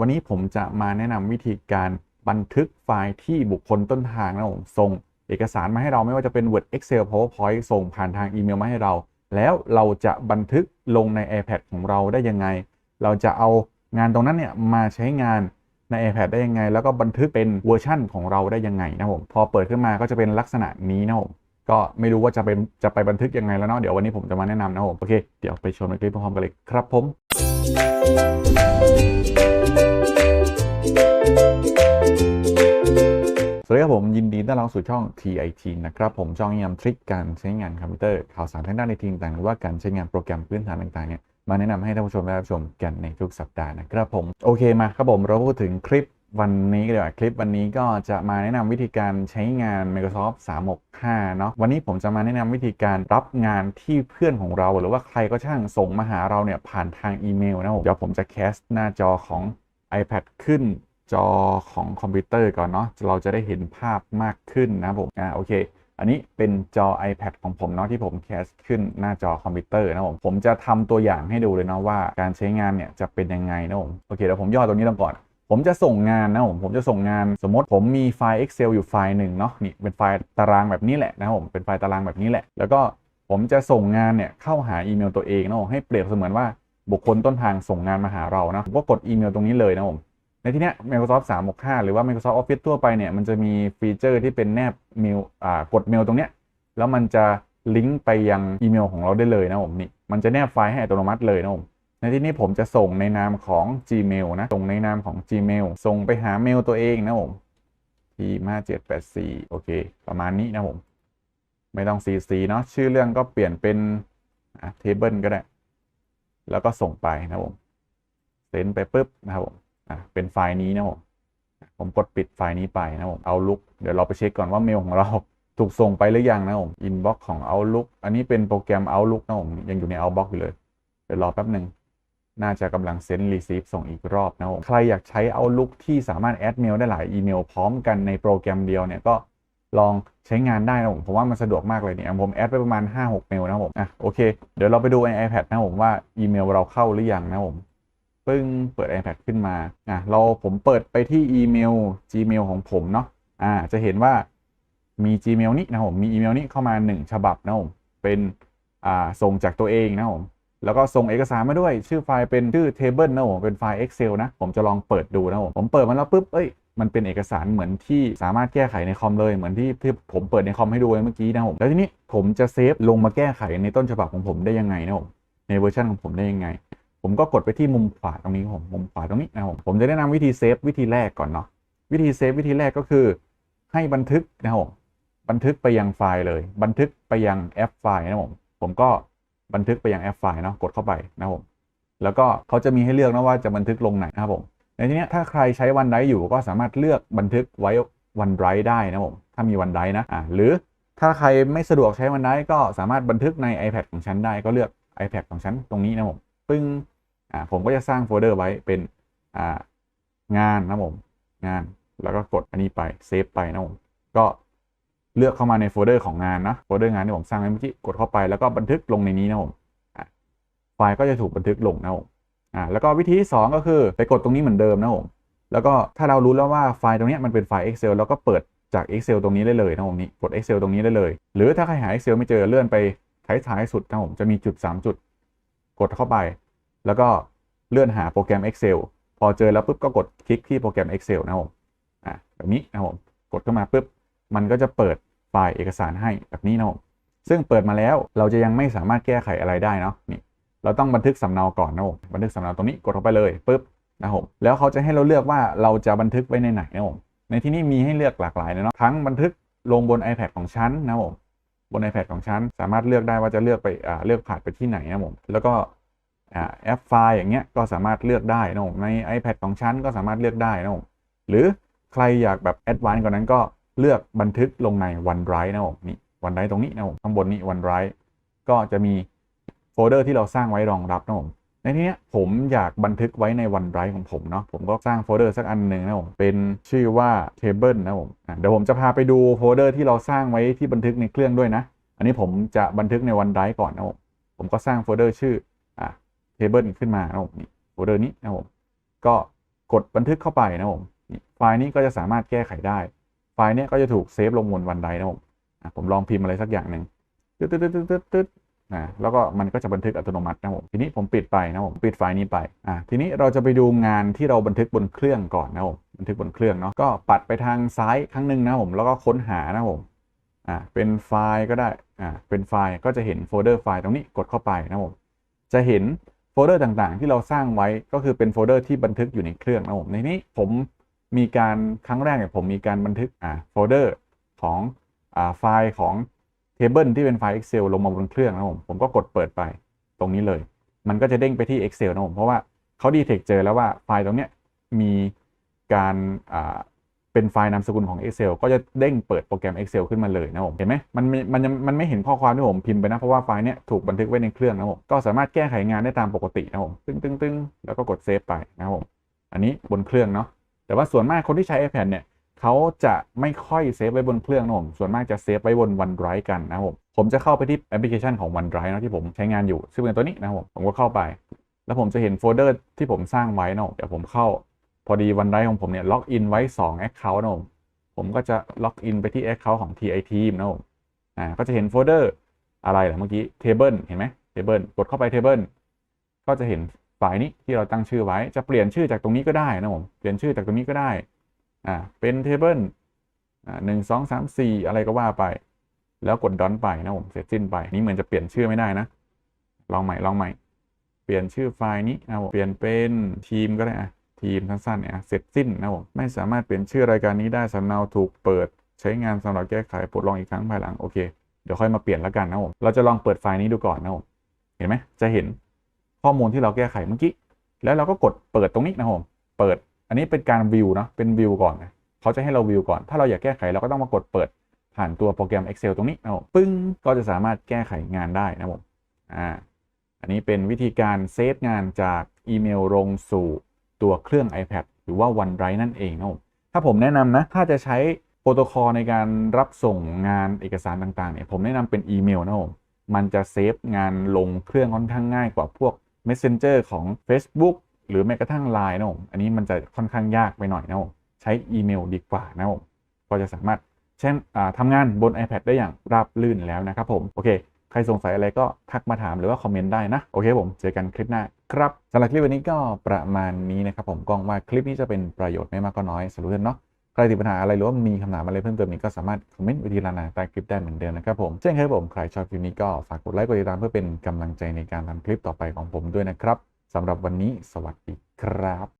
วันนี้ผมจะมาแนะนำวิธีการบันทึกไฟล์ที่บุคคลต้นทางนะผมส่งเอกสารมาให้เราไม่ว่าจะเป็น Word Excel PowerPoint ส่งผ่านทางอีเมลมาให้เรา แล้วเราจะบันทึกลงใน iPad ของเราได้ยังไง เราจะเอางานตรงนั้นเนี่ยมาใช้งานใน iPad ได้ยังไง แล้วก็บันทึกเป็นเวอร์ชั่นของเราได้ยังไงนะผมพอเปิดขึ้นมาก็จะเป็นลักษณะนี้นะผมก็ไม่รู้ว่าจะเป็นจะไปบันทึกยังไงแล้วเนาะเดี๋ยววันนี้ผมจะมาแนะนำนะผมโอเคเดี๋ยวไปชมในคลิปพร้อมกันเลยครับผม สู่ช่อง TIT นะครับ ผมช่องยำทริคการใช้งานคอมพิวเตอร์ข่าวสารทางด้านในทีมต่างหรือว่าการใช้งานโปรแกรมพื้นฐานต่างๆเนี่ยมาแนะนำให้ท่านผู้ชมได้รับชมกันในทุกสัปดาห์นะครับผมโอเคมาครับผมเราพูดถึงคลิปวันนี้กันดีกว่าคลิปวันนี้ก็จะมาแนะนำวิธีการใช้งาน Microsoft 365 เนาะวันนี้ผมจะมาแนะนำวิธีการรับงานที่เพื่อนของเรา หรือว่าใครก็ช่างส่งมาหาเราเนี่ยผ่านทางอีเมลนะผมเดี๋ยวผมจะแคสหน้าจอของ iPad ขึ้น จอของคอมพิวเตอร์ก่อนเนาะเราจะได้เห็นภาพมากขึ้นนะผมอ่าโอเค อันนี้เป็นจอ iPad ของผมเนาะที่ผมแคสขึ้นหน้าจอคอมพิวเตอร์นะผมผมจะทำตัวอย่างให้ดูเลยเนาะว่าการใช้งานเนี่ยจะเป็นยังไงนะผมโอเคเดี๋ยวผมย่อตรงนี้ลงก่อนผมจะส่งงานนะผม ผมจะส่งงานสมมติผมมีไฟล์ Excel อยู่ไฟล์หนึ่งเนาะนี่เป็นไฟล์ตารางแบบนี้แหละนะผมเป็นไฟล์ตารางแบบนี้แหละ แล้วก็ผมจะส่งงานเนี่ยเข้าหาอีเมลตัวเองนะผมให้เปรียบเสมือนว่าบุคคลต้นทางส่งงานมาหาเรานะผมก็กดอีเมลตรงนี้เลยนะผม ในที่นี้ Microsoft 365 หรือว่า Microsoft Office ทั่วไปเนี่ยมันจะมีฟีเจอร์ที่เป็นแนบเมลอ่ากดเมลตรงเนี้ยแล้วมันจะลิงก์ไปยังอีเมลของเราได้เลยนะผมนี่มันจะแนบไฟล์ให้อัตโนมัติเลยนะผมในที่นี้ผมจะส่งในนามของ Gmail นะส่งในนามของ Gmail ส่งไปหาเมลตัวเองนะผมที่5784โอเค ประมาณนี้นะผม ไม่ต้อง CC เนาะชื่อเรื่องก็เปลี่ยนเป็นอะ table ก็ได้ แล้วก็ส่งไปนะผมเซ็นไปปุ๊บนะครับผม เป็นไฟล์นี้นะผมผมกดปิดไฟล์นี้ไปนะผม Outlook เดี๋ยวเราไปเช็คก่อนว่าเมลของเราถูกส่งไปหรือยังนะผม Inbox ของ Outlook อันนี้เป็นโปรแกรม Outlook นะผมยังอยู่ใน Outbox อยู่เลย เดี๋ยวรอแป๊บหนึ่งน่าจะกำลังเซ็น receive ส่งอีกรอบนะผมใครอยากใช้ Outlook ที่สามารถแอดเมลได้หลายอีเมลพร้อมกันในโปรแกรมเดียวเนี่ยก็ลองใช้งานได้นะผมผมว่ามันสะดวกมากเลยเนี่ยผมแอดไปประมาณ 5-6 เมลนะผมอะโอเค เดี๋ยวเราไปดูใน iPad นะผมว่าอีเมลเราเข้าหรือยังนะผม ปึ้งเปิด iPad ขึ้นมาอะเราผมเปิดไปที่อีเมล Gmail ของผมเนาะอ่าจะเห็นว่ามี Gmail นี้นะผมมีอีเมลนี้เข้ามา 1 ฉบับนะผมเป็นอ่าส่งจากตัวเองนะผมแล้วก็ส่งเอกสารมาด้วย ชื่อไฟล์เป็นชื่อ table นะผมเป็นไฟล์ Excel นะ ผมจะลองเปิดดูนะผมผมเปิดมาแล้วปุ๊บเอ้ยมันเป็นเอกสารเหมือนที่สามารถแก้ไขในคอมเลยเหมือนที่ที่ผมเปิดในคอมให้ดูเมื่อกี้นะผมแล้วทีนี้ผมจะเซฟลงมาแก้ไขในต้นฉบับของผมได้ยังไงนะผมในเวอร์ชันของผมได้ยังไง ผมก็กดไปที่มุมขวาตรงนี้ผมมุมขวาตรงนี้นะครับผมผมจะแนะนำวิธีเซฟวิธีแรกก่อนเนาะวิธีเซฟวิธีแรกก็คือให้บันทึกนะครับผมบันทึกไปยังไฟล์เลย บันทึกไปยังแอปไฟล์นะผมผมก็บันทึกไปยังแอปไฟล์เนาะกดเข้าไปนะครับผมแล้วก็เขาจะมีให้เลือกนะว่าจะบันทึกลงไหนนะครับผมในที่นี้ถ้าใครใช้วันไดอยู่ก็สามารถเลือกบันทึกไว้วันไดได้นะผมถ้ามีวันไดนะอ่าหรือถ้าใครไม่สะดวกใช้วันไดก็สามารถบันทึกใน iPad ของฉันได้ก็เลือก iPad ของฉันตรงนี้นะผมปึ้ง อ่าผมก็จะสร้างโฟลเดอร์ไว้เป็นอ่างานนะผมงานแล้วก็กดอันนี้ไปเซฟไปนะผมก็เลือกเข้ามาในโฟลเดอร์ของงานนะโฟลเดอร์งานที่ผมสร้างไว้เมื่อกี้กดเข้าไปแล้วก็บันทึกลงในนี้นะผมไฟล์ก็จะถูกบันทึกลงนะผมอ่าแล้วก็วิธีที่สองก็คือไปกดตรงนี้เหมือนเดิมนะผมแล้วก็ถ้าเรารู้แล้วว่าไฟล์ตรงนี้มันเป็นไฟล์ Excel แล้วก็เปิดจาก Excel ตรงนี้ได้เลยนะผมนี่กด Excel ตรงนี้ได้เลย หรือถ้าใครหา Excel ไม่เจอเลื่อนไปท้ายๆสุดนะผมจะมีจุด 3 จุด กดเข้าไป แล้วก็เลื่อนหาโปรแกรม Excel พอเจอแล้วปุ๊บก็กดคลิกที่โปรแกรม Excel นะครับผมอ่าแบบนี้นะครับผมกดเข้ามาปุ๊บมันก็จะเปิดไฟล์เอกสารให้แบบนี้นะครับผมซึ่งเปิดมาแล้วเราจะยังไม่สามารถแก้ไขอะไรได้เนาะนี่เราต้องบันทึกสำเนาก่อนนะผมบันทึกสำเนาตรงนี้กดเข้าไปเลยปุ๊บนะผมแล้วเขาจะให้เราเลือกว่าเราจะบันทึกไว้ในไหนนะผมในที่นี้มีให้เลือกหลากหลายเลยเนาะทั้งบันทึกลงบน iPad ของฉันนะผมบน iPad ของฉันสามารถเลือกได้ว่าจะเลือกไปอ่าเลือกผ่านไปที่ไหนนะผมแล้วก็ แอปไฟล์อย่างเงี้ยก็สามารถเลือกได้นะผมใน iPad ของฉันก็สามารถเลือกได้นะผมหรือใครอยากแบบแอดวานซ์กว่านั้นก็เลือกบันทึกลงใน OneDrive นะผมนี่ OneDrive ตรงนี้นะผมข้างบนนี้ OneDrive ก็จะมีโฟลเดอร์ที่เราสร้างไว้รองรับนะผมในที่นี้ผมอยากบันทึกไว้ใน OneDrive ของผมเนาะผมก็สร้างโฟลเดอร์สักอันหนึ่งนะผมเป็นชื่อว่า Table นะผมเดี๋ยวผมจะพาไปดูโฟลเดอร์ที่เราสร้างไว้ที่บันทึกในเครื่องด้วยนะ อันนี้ผมจะบันทึกใน OneDrive ก่อนนะผมผมก็สร้างโฟลเดอร์ชื่อ เทเบิลขึ้นมานะผมนี่โฟลเดอร์นี้นะผมก็กดบันทึกเข้าไปนะผมไฟล์นี้ก็จะสามารถแก้ไขได้ ไฟล์เนี้ยก็จะถูกเซฟลงบนวันไดนะผมผมลองพิมพ์อะไรสักอย่างหนึ่งตึ๊ดตึ๊ดตึ๊ดตึ๊ดตึ๊ดตึ๊ดอ่าแล้วก็มันก็จะบันทึกอัตโนมัตินะผมทีนี้ผมปิดไปนะผมปิดไฟล์นี้ไปอ่าทีนี้เราจะไปดูงานที่เราบันทึกบนเครื่องก่อนนะผมบันทึกบนเครื่องเนาะก็ปัดไปทางซ้ายครั้งหนึ่งนะผมแล้วก็ค้นหานะผมอ่าเป็นไฟล์ก็ได้อ่าเป็นไฟล์ก็จะเห็นโฟลเดอร์ไฟล์ตรงนี้กดเข้าไปนะผมจะเห็น โฟลเดอร์ต่างๆ ที่เราสร้างไว้ก็คือเป็นโฟลเดอร์ที่บันทึกอยู่ในเครื่องนะผมในนี้ผมมีการครั้งแรกเนี่ยผมมีการบันทึกอ่าโฟลเดอร์ของอ่าไฟล์ของเทเบิลที่เป็นไฟล์ Excel ลงมาบนเครื่องนะผมผมก็กดเปิดไปตรงนี้เลย มันก็จะเด้งไปที่ Excel นะผมเพราะว่าเขาดีเทคเจอแล้วว่าไฟล์ตรงเนี้ยมีการอ่า เป็นไฟล์นามสกุลของ Excel ก็จะเด้งเปิดโปรแกรม Excel ขึ้นมาเลยนะผมเห็นไหมมันมันยังมันไม่เห็นข้อความที่ผมพิมพ์ไปนะ เพราะว่าไฟล์เนี้ยถูกบันทึกไว้ในเครื่องนะผมก็สามารถแก้ไขงานได้ตามปกตินะผมตึ้งตึ้งตึ้งแล้วก็กดเซฟไปนะผมอันนี้บนเครื่องเนาะแต่ว่าส่วนมากคนที่ใช้ iPad เนี่ยเขาจะไม่ค่อยเซฟไว้บนเครื่องนะผมส่วนมากจะเซฟไว้บน OneDrive กันนะผมผมจะเข้าไปที่แอปพลิเคชันของ OneDrive นะที่ผมใช้งานอยู่ซึ่งเป็นตัวนี้นะผมผมก็เข้าไป แล้วผมจะเห็นโฟลเดอร์ที่ผมสร้างไว้นะเดี๋ยวผมเข้า พอดี OneDrive ของผมเนี่ยล็อกอินไว้2 Account นะผมผมก็จะล็อกอินไปที่ Account ของ TI Team นะผมอ่าก็จะเห็นโฟลเดอร์อะไรล่ะเมื่อกี้ Table เห็นไหม Table กดเข้าไป Table ก็จะเห็นไฟล์นี้ที่เราตั้งชื่อไว้จะเปลี่ยนชื่อจากตรงนี้ก็ได้นะผมเปลี่ยนชื่อจากตรงนี้ก็ได้อ่าเป็น table อ่าหนึ่งสองสามสี่อะไรก็ว่าไป แล้วกดดอนไปนะผมเสร็จสิ้นไปนี่เหมือนจะเปลี่ยนชื่อไม่ได้นะลองใหม่ลองใหม่ เปลี่ยนชื่อไฟล์นี้นะผมเปลี่ยนเป็นทีมก็ได้อะ ทีมสั้นๆเนี่ยเสร็จสิ้นนะผมไม่สามารถเปลี่ยนชื่อรายการนี้ได้สำเนาถูกเปิดใช้งานสำหรับแก้ไขปลดลองอีกครั้งภายหลังโอเคเดี๋ยวค่อยมาเปลี่ยนแล้วกันนะผมเราจะลองเปิดไฟล์นี้ดูก่อนนะผมเห็นไหมจะเห็นข้อมูลที่เราแก้ไขเมื่อกี้แล้วเราก็กดเปิดตรงนี้นะผมเปิดอันนี้เป็นการวิวเนาะเป็นวิวก่อนนะเขาจะให้เราวิวก่อน ถ้าเราอยากแก้ไขเราก็ต้องมากดเปิดผ่านตัวโปรแกรม Excel ตรงนี้นะผมปึ้งก็จะสามารถแก้ไขงานได้นะผมอ่าอันนี้เป็นวิธีการเซฟงานจากอีเมลลงสู่ ตัวเครื่อง iPad หรือว่า OneDrive นั่นเองนะครับผมถ้าผมแนะนำนะ ถ้าจะใช้โปรโตคอลในการรับส่งงานเอกสารต่างๆเนี่ยผมแนะนำเป็นอีเมลนะครับผมมันจะเซฟงานลงเครื่องค่อนข้างง่ายกว่าพวก Messenger ของ Facebook หรือแม้กระทั่ง Line นะผมอันนี้มันจะค่อนข้างยากไปหน่อยนะผมใช้อีเมลดีกว่านะผมก็จะสามารถเช่นทำงานบน iPad ได้อย่างราบลื่นแล้วนะครับผม โอเค ใครสงสัยอะไรก็ทักมาถามหรือว่าคอมเมนต์ได้นะ โอเคผม เจอกันคลิปหน้า ครับสำหรับคลิปวันนี้ก็ประมาณนี้นะครับผมกล้องว่าคลิปนี้จะเป็นประโยชน์ไม่มากก็น้อยสำหรับเพื่อนเนาะใครติดปัญหาอะไรหรือว่ามีคำถามอะไรเพิ่มเติมนี้ก็สามารถคอมเมนต์ไว้ที่ร้านาใต้คลิปได้เหมือนเดิมนะครับผมเช่นเคยผมใครชอบคลิปนี้ก็ฝากกดไลค์กดติดตามเพื่อเป็นกำลังใจในการทำคลิปต่อไปของผมด้วยนะครับสำหรับวันนี้สวัสดีครับ